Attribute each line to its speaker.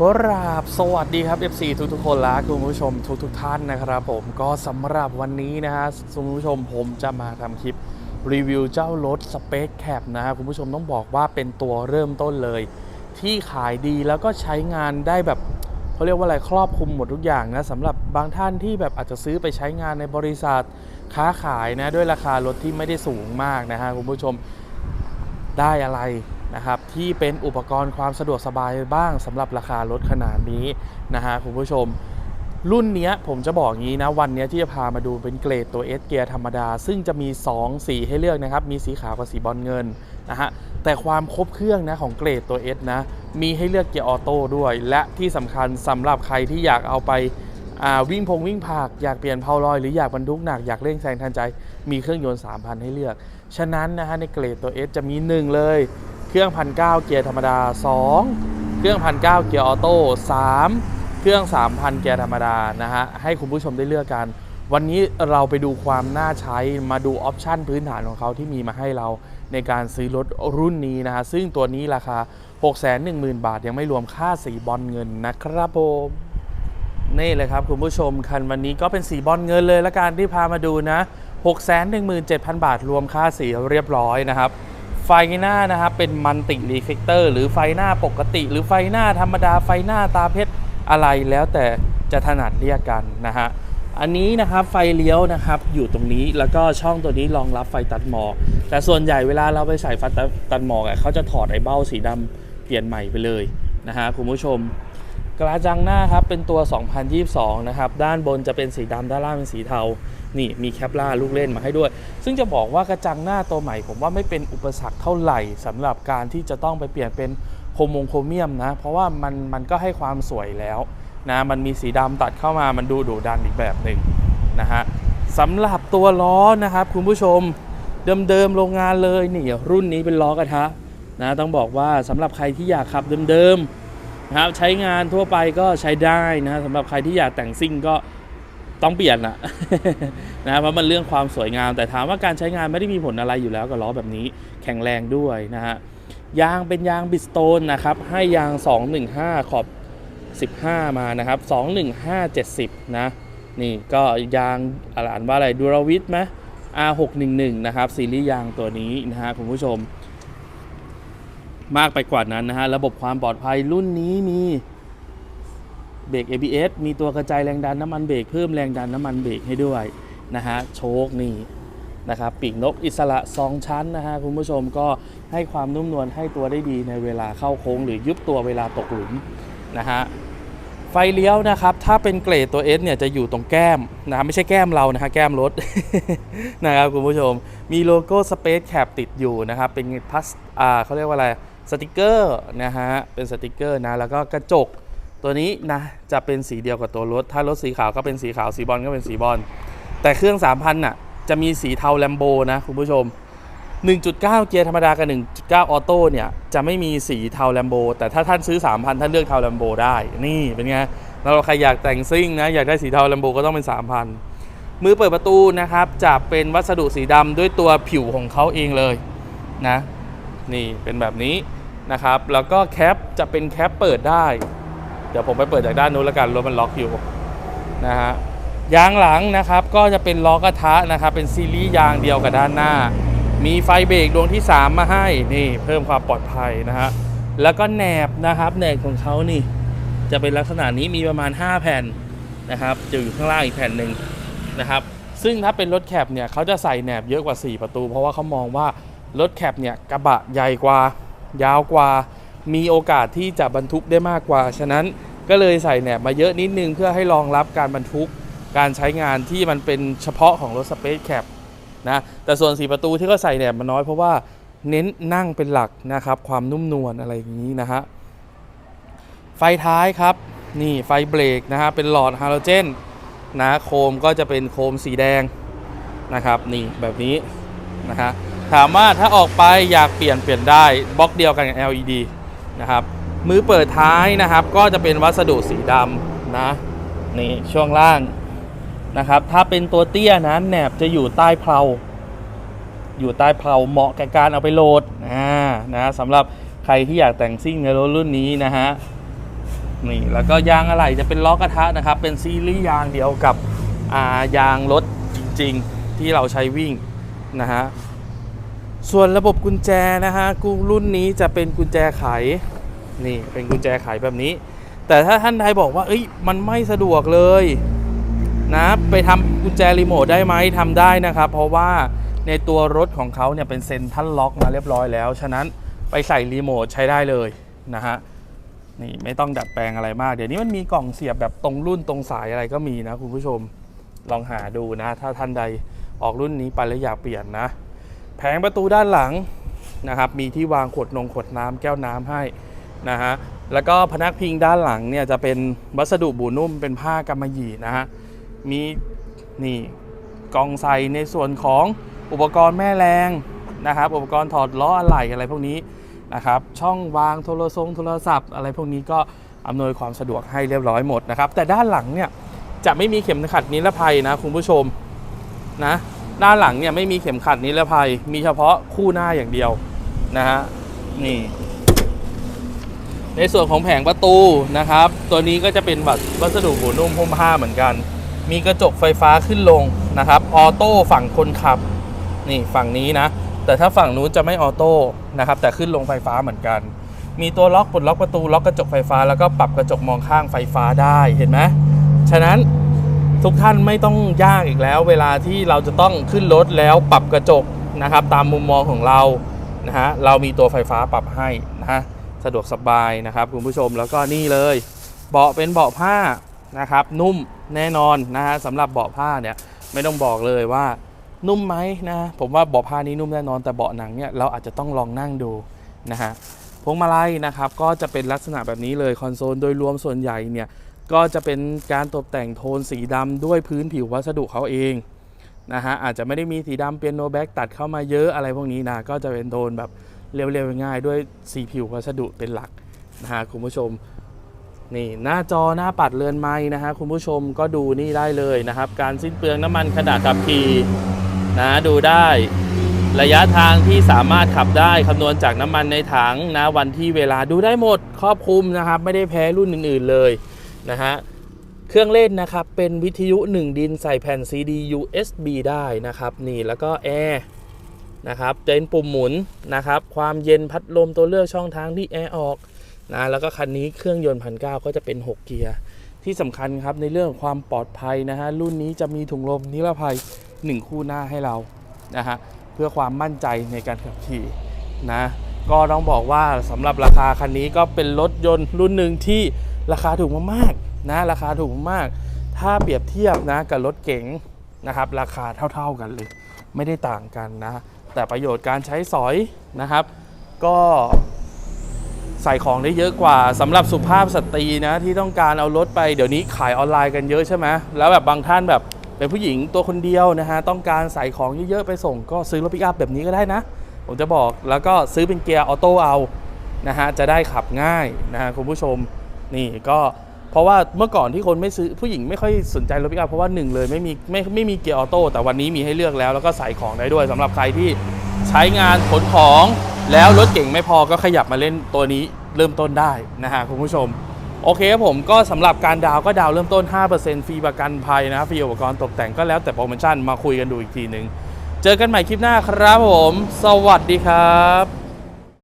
Speaker 1: ก็ราบสวัสดีครับ FC ทุกทุกๆคนและคุณผู้ชมทุกทุกๆท่านนะครับผมก็สำหรับวันนี้นะฮะคุณผู้ชมผมจะมาทำคลิปรีวิวเจ้ารถ Space Cap นะฮะคุณผู้ชมต้องบอกว่าเป็นตัวเริ่มต้นเลย ที่ขายดีแล้วก็ใช้งานได้แบบเขาเรียกว่าอะไรครอบคลุมหมดทุกอย่างนะสำหรับบางท่านที่แบบอาจจะซื้อไปใช้งานในบริษัทค้าขายนะด้วยราคารถที่ไม่ได้สูงมากนะฮะคุณผู้ชมได้อะไร นะครับที่เป็นอุปกรณ์ความสะดวกสบายบ้างสำหรับราคารถขนาดนี้นะฮะคุณผู้ชม รุ่นเนี้ยผมจะบอกงี้นะวันเนี้ยที่จะพามาดูเป็นเกรดตัว S เกียร์ธรรมดา ซึ่งจะมี 2 สีให้เลือกนะครับ มีสีขาวกับสีบอลเงินนะฮะแต่ความครบเครื่องนะของเกรดตัว S นะมีให้เลือกเกียร์ออโต้ด้วย และที่สำคัญสำหรับใครที่อยากเอาไปวิ่งพงวิ่งผากอยากเปลี่ยนเพาลอย หรืออยากบรรทุกหนักอยากเร่งแซงทันใจ มีเครื่องยนต์ 3,000 ให้เลือก ฉะนั้นนะฮะในเกรดตัว S จะมี 1 เลย เครื่องพันเเกียร์ธรรมดา 2 เครื่องพันเเกียร์ออโต้3เครื่อง 3,000 เกียร์ธรรมดานะฮะให้คุณผู้ชมได้เลือกกัน วันนี้เราไปดูความน่าใช้มาดูออปชันพื้นฐานของเขาที่มีมาให้เราในการซื้อรถรุ่นนี้นะฮะซึ่งตัวนี้ราคา 610,000 บาท ยังไม่รวมค่าสีบอลเงินนะครับผมนี่เลยครับคุณผู้ชมคันวันนี้ก็เป็นสีบอลเงินเลยละกันที่พามาดูนะ 617,000 บาทรวมค่าสีเรียบร้อยนะครับ ไฟหน้านะครับเป็นมันติรีเฟกเตอร์หรือไฟหน้าปกติ หรือไฟหน้าธรรมดาไฟหน้าตาเพชรอะไรแล้วแต่จะถนัดเรียกกันนะฮะอันนี้นะครับไฟเลี้ยวนะครับอยู่ตรงนี้แล้วก็ช่องตัวนี้รองรับไฟตัดหมอกแต่ส่วนใหญ่เวลาเราไปใส่ไฟตัดหมอกเขาจะถอดไอ้เบ้าสีดำเปลี่ยนใหม่ไปเลยนะฮะคุณผู้ชม กระจังหน้าครับเป็นตัว 2022 นะครับ ด้านบนจะเป็นสีดำด้านล่างเป็นสีเทา นี่มีแคปล่าลูกเล่นมาให้ด้วย ซึ่งจะบอกว่ากระจังหน้าตัวใหม่ ผมว่าไม่เป็นอุปสรรคเท่าไหร่สำหรับการที่จะต้องไปเปลี่ยนเป็นโครมงโครเมียมนะ เพราะว่ามันมันก็ให้ความสวยแล้วนะมันมีสีดำตัดเข้ามามันดูดุดันอีกแบบหนึ่งนะฮะสำหรับตัวล้อนะครับ คุณผู้ชมเดิมๆโรงงานเลยนี่รุ่นนี้เป็นล้อกระทะนะต้องบอกว่าสำหรับใครที่อยากขับเดิมๆ นะครับใช้งานทั่วไปก็ใช้ได้นะสำหรับใครที่อยากแต่งซิ่งก็ต้องเปลี่ยนอะนะเพราะมันเรื่องความสวยงาม แต่ถามว่าการใช้งานไม่ได้มีผลอะไรอยู่แล้วกับล้อแบบนี้แข็งแรงด้วยนะฮะยางเป็นยางบิสโตนนะครับให้ยาง 215 ขอบ 15 มานะครับ 215 70 นะนี่ก็ยางอ่านว่าอะไรดูราวิทไหม R611 นะครับซีรีส์ยางตัวนี้นะฮะคุณผู้ชม มากไปกว่านั้นนะฮะ ระบบความปลอดภัยรุ่นนี้มีเบรก ABS มีตัวกระจายแรงดันน้ำมันเบรกเพิ่มแรงดันน้ำมันเบรกให้ด้วยนะฮะ โชคนี่นะครับ ปีกนกอิสระ 2 ชั้นนะฮะ คุณผู้ชมก็ให้ความนุ่มนวลให้ตัวได้ดีในเวลาเข้าโค้ง หรือยุบตัวเวลาตกหลุมนะฮะไฟเลี้ยวนะครับ ถ้าเป็นเกรดตัว S เนี่ยจะอยู่ตรงแก้มนะไม่ใช่แก้มเรานะฮะแก้มรถนะครับคุณผู้ชม มีโลโก้ Space Cap ติดอยู่นะครับ เป็นพลาสอ่าเขาเรียกว่าอะไร สติกเกอร์นะฮะเป็นสติกเกอร์นะแล้วก็กระจกตัวนี้นะจะเป็นสีเดียวกับตัวรถ ถ้ารถสีขาวก็เป็นสีขาวสีบอลก็เป็นสีบอลแต่เครื่อง 3,000น่ะจะมีสีเทาแลมโบนะคุณผู้ชม 1.9 เกียร์ธรรมดากับ 1.9 ออโต้เนี่ยจะไม่มีสีเทาแลมโบแต่ถ้าท่านซื้อ 3,000 ท่านเลือกเทาแลมโบได้ นี่เป็นไงแล้วใครอยากแต่งซิ่งนะอยากได้สีเทาแลมโบก็ต้องเป็น 3,000 มือเปิดประตูนะครับจะเป็นวัสดุสีดำด้วยตัวผิวของเขาเองเลยนะนี่เป็นแบบนี้ นะครับ แล้วก็แคปจะเป็นแคปเปิดได้ เดี๋ยวผมไปเปิดจากด้านนู้นแล้วกันรถมันล็อกอยู่นะฮะยางหลังนะครับก็จะเป็นล้อกระทะนะครับ เป็นซีรีส์ยางเดียวกับด้านหน้า มีไฟเบรกดวงที่ 3 มาให้นี่เพิ่มความปลอดภัยนะฮะแล้วก็แหนบนะครับแหนบของเขานี่ จะเป็นลักษณะนี้มีประมาณ 5 แผ่นนะครับจะอยู่ข้างล่างอีกแผ่นหนึ่งนะครับ ซึ่งถ้าเป็นรถแคปเนี่ยเขาจะใส่แหนบเยอะกว่า 4 ประตู เพราะว่าเขามองว่ารถแคปเนี่ยกระบะใหญ่กว่า ยาวกว่า มีโอกาสที่จะบรรทุกได้มากกว่า ฉะนั้นก็เลยใส่แหนบมาเยอะนิดนึงเพื่อให้รองรับการบรรทุกการใช้งานที่มันเป็นเฉพาะของรถสเปซแคปนะแต่ส่วนสีประตูที่เขาใส่แหนบมาน้อยเพราะว่าเน้นนั่งเป็นหลักนะครับ ความนุ่มนวลอะไรอย่างนี้นะฮะไฟท้ายครับ นี่ไฟเบรกนะฮะเป็นหลอดฮาโลเจนนะโคมก็จะเป็นโคมสีแดงนะครับ นี่แบบนี้นะฮะ ถามว่าถ้าออกไปอยากเปลี่ยนเปลี่ยนได้บล็อกเดียวกันกับ LED นะครับมือเปิดท้ายนะครับก็จะเป็นวัสดุสีดำนะนี่ช่วงล่างนะครับถ้าเป็นตัวเตี้ยนะแหนบจะอยู่ใต้เพลาอยู่ใต้เพลาเหมาะแก่การเอาไปโหลดอ่านะสำหรับใครที่อยากแต่งซิ่งในรถรุ่นนี้นะฮะนี่แล้วก็ยางอะไหล่จะเป็นล้อกระทะนะครับ เป็นซีรีส์ยางเดียวกับอายางรถจริง ๆ ที่เราใช้วิ่งนะฮะ ส่วนระบบกุญแจนะฮะกูรุ่นนี้จะเป็นกุญแจไขนี่เป็นกุญแจไขแบบนี้ แต่ถ้าท่านใดบอกว่าเอ้ยมันไม่สะดวกเลยนะไปทำกุญแจรีโมทได้ไหมทำได้นะครับ เพราะว่าในตัวรถของเขาเนี่ยเป็นเซ็นทรัลล็อกมาเรียบร้อยแล้ว ฉะนั้นไปใส่รีโมทใช้ได้เลยนะฮะนี่ไม่ต้องดัดแปลงอะไรมาก เดี๋ยวนี้มันมีกล่องเสียบแบบตรงรุ่นตรงสายอะไรก็มีนะคุณผู้ชมลองหาดูนะ ถ้าท่านใดออกรุ่นนี้ไปแล้วอยากเปลี่ยนนะ แผงประตูด้านหลังนะครับมีที่วางขวดนงขวดน้ำแก้วน้ำให้นะฮะแล้วก็พนักพิงด้านหลังเนี่ยจะเป็นวัสดุบูนุ่มเป็นผ้ากำมะหยี่นะฮะมีนี่กองใส่ในส่วนของอุปกรณ์แม่แรงนะครับ อุปกรณ์ถอดล้ออะไหล่อะไรพวกนี้นะครับ ช่องวางโทรศัพท์โทรศัพท์ อะไรพวกนี้ก็อำนวยความสะดวกให้เรียบร้อยหมดนะครับ แต่ด้านหลังเนี่ยจะไม่มีเข็มขัดนิรภัยนะคุณผู้ชมนะ ด้านหลังเนี่ยไม่มีเข็มขัดนิรภัย มีเฉพาะคู่หน้าอย่างเดียวนะฮะนี่ ในส่วนของแผงประตูนะครับ ตัวนี้ก็จะเป็นแบบวัสดุหูนุ่มพุ่มผ้าเหมือนกัน มีกระจกไฟฟ้าขึ้นลงนะครับ ออโต้ฝั่งคนขับ นี่ฝั่งนี้นะ แต่ถ้าฝั่งนู้นจะไม่ออโต้นะครับ แต่ขึ้นลงไฟฟ้าเหมือนกัน มีตัวล็อกปลดล็อกประตูล็อกกระจกไฟฟ้าแล้วก็ปรับกระจกมองข้างไฟฟ้าได้เห็นไหมฉะนั้น ทุกท่านไม่ต้องยากอีกแล้ว เวลาที่เราจะต้องขึ้นรถแล้วปรับกระจกนะครับ ตามมุมมองของเรานะฮะเรามีตัวไฟฟ้าปรับให้นะฮะสะดวกสบายนะครับคุณผู้ชมแล้วก็นี่เลย เบาะเป็นเบาะผ้านะครับ นุ่มแน่นอนนะฮะสำหรับเบาะผ้าเนี่ยไม่ต้องบอกเลยว่านุ่มไหมนะผมว่าเบาะผ้านี้นุ่มแน่นอนแต่เบาะหนังเนี่ยเราอาจจะต้องลองนั่งดูนะฮะพวงมาลัยนะครับก็จะเป็นลักษณะแบบนี้เลยคอนโซลโดยรวมส่วนใหญ่เนี่ย ก็จะเป็นการตกแต่งโทนสีดำด้วยพื้นผิววัสดุเขาเองนะฮะอาจจะไม่ได้มีสีดำเปียโนแบ็กตัดเข้ามาเยอะอะไรพวกนี้นะก็จะเป็นโทนแบบเรียวๆง่ายด้วยสีผิววัสดุเป็นหลักนะฮะคุณผู้ชมนี่หน้าจอหน้าปัดเรือนไม้นะฮะคุณผู้ชมก็ดูนี่ได้เลยนะครับ การสิ้นเปลืองน้ำมันขณะขับขี่นะดูได้ระยะทางที่สามารถขับได้คำนวณจากน้ำมันในถังนะวันที่เวลาดูได้หมดครอบคลุมนะครับ ไม่ได้แพ้รุ่นอื่น ๆ เลย นะฮะเครื่องเล่นนะครับเป็นวิทยุ 1 ดินใส่แผ่น CD USB ได้นะครับนี่แล้วก็แอร์นะครับเป็นปุ่มหมุนนะครับความเย็นพัดลมตัวเลือกช่องทางที่แอร์ออกนะแล้วก็คันนี้เครื่องยนต์พันเก็จะเป็น 6 เกียร์ที่สำคัญครับในเรื่องความปลอดภัยนะฮะรุ่นนี้จะมีถุงลมนิรภัย 1 คู่หน้าให้เรานะฮะเพื่อความมั่นใจในการขับขี่นะก็ต้องบอกว่าสำหรับราคาคันนี้ก็เป็นรถยนต์รุ่นหนึ่งที่ ราคาถูกมากๆนะราคาถูกมากๆถ้าเปรียบเทียบนะกับรถเก๋งนะครับ ราคาเท่า ๆกันเลย ไม่ได้ต่างกันนะ แต่ประโยชน์การใช้สอยนะครับ ก็ใส่ของได้เยอะกว่าสำหรับสุภาพสตรีนะที่ต้องการเอารถไปเดี๋ยวนี้ขายออนไลน์กันเยอะใช่ไหมแล้วแบบบางท่านแบบเป็นผู้หญิงตัวคนเดียวนะฮะต้องการใส่ของเยอะๆไปส่ง ก็ซื้อรถปิกอัพแบบนี้ก็ได้นะ ผมจะบอกแล้วก็ซื้อเป็นเกียร์ออโต้เอานะฮะจะได้ขับง่ายนะฮะคุณผู้ชม นี่ก็เพราะว่าเมื่อก่อนที่คนไม่ซื้อผู้หญิงไม่ค่อยสนใจรถปิกอัพเพราะว่าหนึ่งเลยไม่มีไม่ไม่มีเกียร์ออโต้แต่วันนี้มีให้เลือกแล้วแล้วก็ใส่ของได้ด้วยสำหรับใครที่ใช้งานขนของแล้วรถเก่งไม่พอก็ขยับมาเล่นตัวนี้เริ่มต้นได้นะฮะคุณผู้ชม โอเคครับผมก็สำหรับการดาวก็ดาวเริ่มต้น 5%ฟรีประกันภัยนะฟรีอุปกรณ์ตกแต่งก็แล้วแต่โปรโมชั่นมาคุยกันดูอีกทีหนึ่งเจอกันใหม่คลิปหน้าครับผม สวัสดีครับ